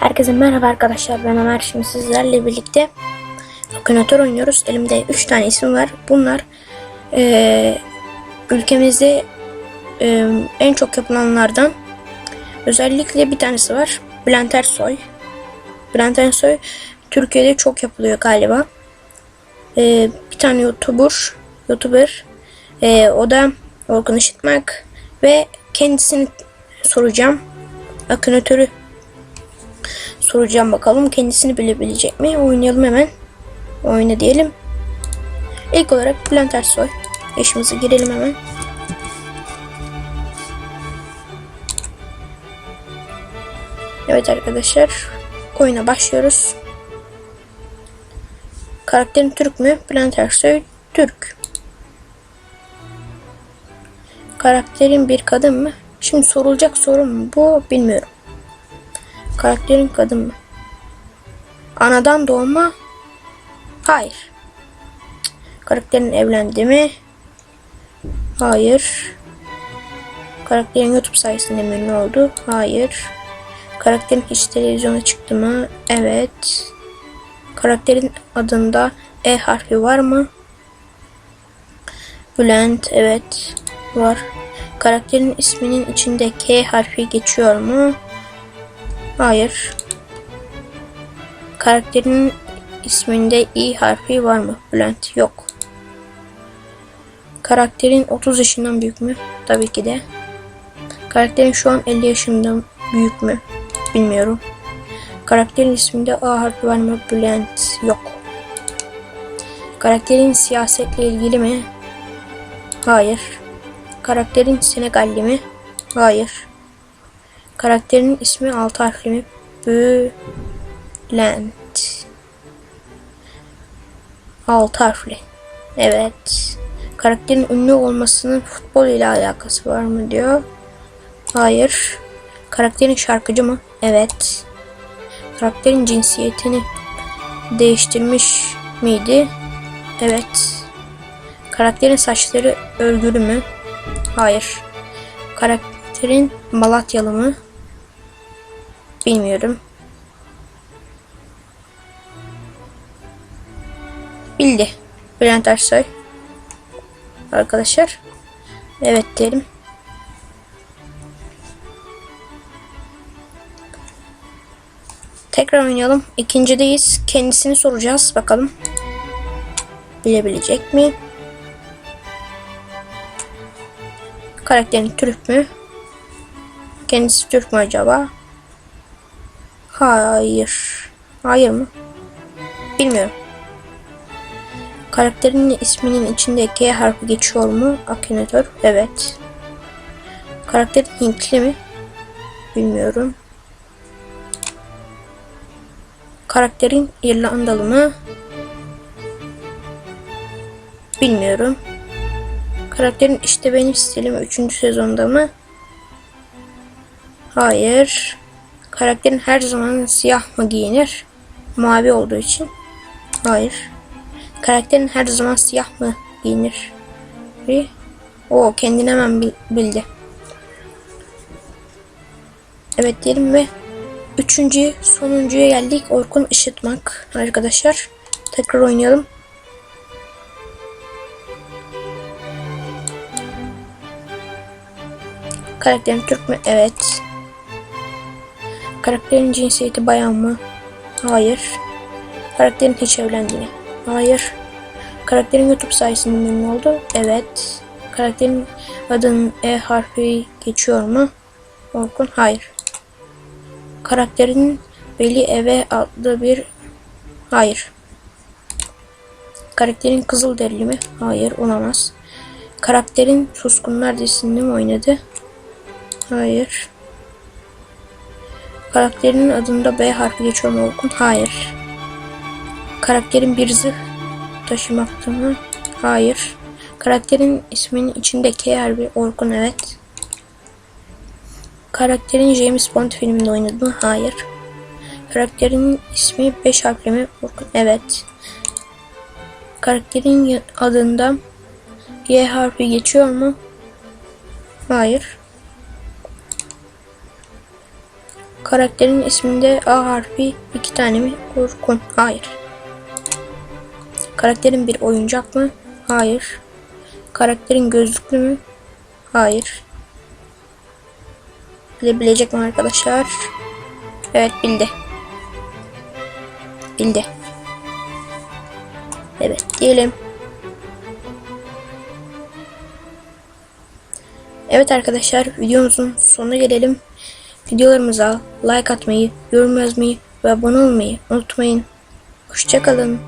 Herkese merhaba arkadaşlar ben Ömer şimdi sizlerle birlikte Akinator oynuyoruz. Elimde 3 tane isim var. Bunlar eee, ülkemizde eee, en çok yapılanlardan özellikle bir tanesi var. Bülent Ersoy. Bülent Ersoy Türkiye'de çok yapılıyor galiba. Eee, bir tane YouTuber, YouTuber eee, o da Orkun Işıtmak ve kendisini soracağım. Akınatörü soracağım bakalım kendisini bilebilecek mi? Oynayalım hemen. Oyna diyelim. İlk olarak Bülent Ersoy. Yaşımızı girelim hemen. Evet arkadaşlar. Oyuna başlıyoruz. Karakterin Türk mü? Bülent Ersoy Türk. Karakterin bir kadın mı? Şimdi sorulacak soru mu bu bilmiyorum. Karakterin kadın mı? Anadan doğma? Hayır. Karakterin evlendi mi? Hayır. Karakterin YouTube sayesinde mi ünlü oldu? Hayır. Karakterin hiç televizyona çıktı mı? Evet. Karakterin adında E harfi var mı? Bülent evet var. Karakterin isminin içinde K harfi geçiyor mu? Hayır. Karakterin isminde İ harfi var mı? Bülent yok. Karakterin 30 yaşından büyük mü? Tabii ki de. Karakterin şu an 50 yaşından büyük mü? Bilmiyorum. Karakterin isminde A harfi var mı? Bülent yok. Karakterin siyasetle ilgili mi? Hayır. Karakterin Senegalli mi? Hayır. Karakterin ismi altı harfli mi? Bülent. Altı harfli. Evet. Karakterin ünlü olmasının futbol ile alakası var mı diyor. Hayır. Karakterin şarkıcı mı? Evet. Karakterin cinsiyetini değiştirmiş miydi? Evet. Karakterin saçları örgülü mü? Hayır. Karakterin Malatyalı mı? Bilmiyorum. Bildi. Bülent Ersoy. Arkadaşlar. Evet diyelim. Tekrar oynayalım. İkincideyiz. Kendisini soracağız. Bakalım. Bilebilecek mi? Karakterin Türk mü? Kendisi Türk mü acaba? Hayır. Hayır mı? Bilmiyorum. Karakterin isminin içinde G harfi geçiyor mu? Akinator. Evet. Karakterin Hintli mi? Bilmiyorum. Karakterin İrlandalı mı? Bilmiyorum. Karakterin işte benim stilim 3. sezonda mı? Hayır. Karakterin her zaman siyah mı giyinir? Mavi olduğu için. Hayır. Karakterin her zaman siyah mı giyinir? O kendini hemen bil- bildi. Evet diyelim ve üçüncü sonuncuya geldik. Orkun Işıtmak arkadaşlar. Tekrar oynayalım. Karakterin Türk mü? Evet. Karakterin cinsiyeti bayan mı? Hayır. Karakterin hiç evlendi mi? Hayır. Karakterin YouTube sayesinde memnun oldu? Evet. Karakterin adının E harfi geçiyor mu? Orkun? Hayır. Karakterin Veli Eve adlı bir... Hayır. Karakterin Kızılderili mi? Hayır olamaz. Karakterin Suskunlar dizisinde mi oynadı? Hayır. Karakterinin adında B harfi geçiyor mu Orkun? Hayır. Karakterin bir zırh taşımakta mı? Hayır. Karakterin isminin içinde K harfi Orkun evet. Karakterin James Bond filminde oynadı mı? Hayır. Karakterin ismi 5 harfli mi? Orkun evet. Karakterin adında Y harfi geçiyor mu? Hayır. Karakterin isminde A harfi iki tane mi? Orkun. Hayır. Karakterin bir oyuncak mı? Hayır. Karakterin gözlüklü mü? Hayır. Bilebilecek mi arkadaşlar? Evet bildi. Bildi. Evet diyelim. Evet arkadaşlar videomuzun sonuna gelelim. Videolarımıza like atmayı, yorum yazmayı ve abone olmayı unutmayın. Hoşçakalın.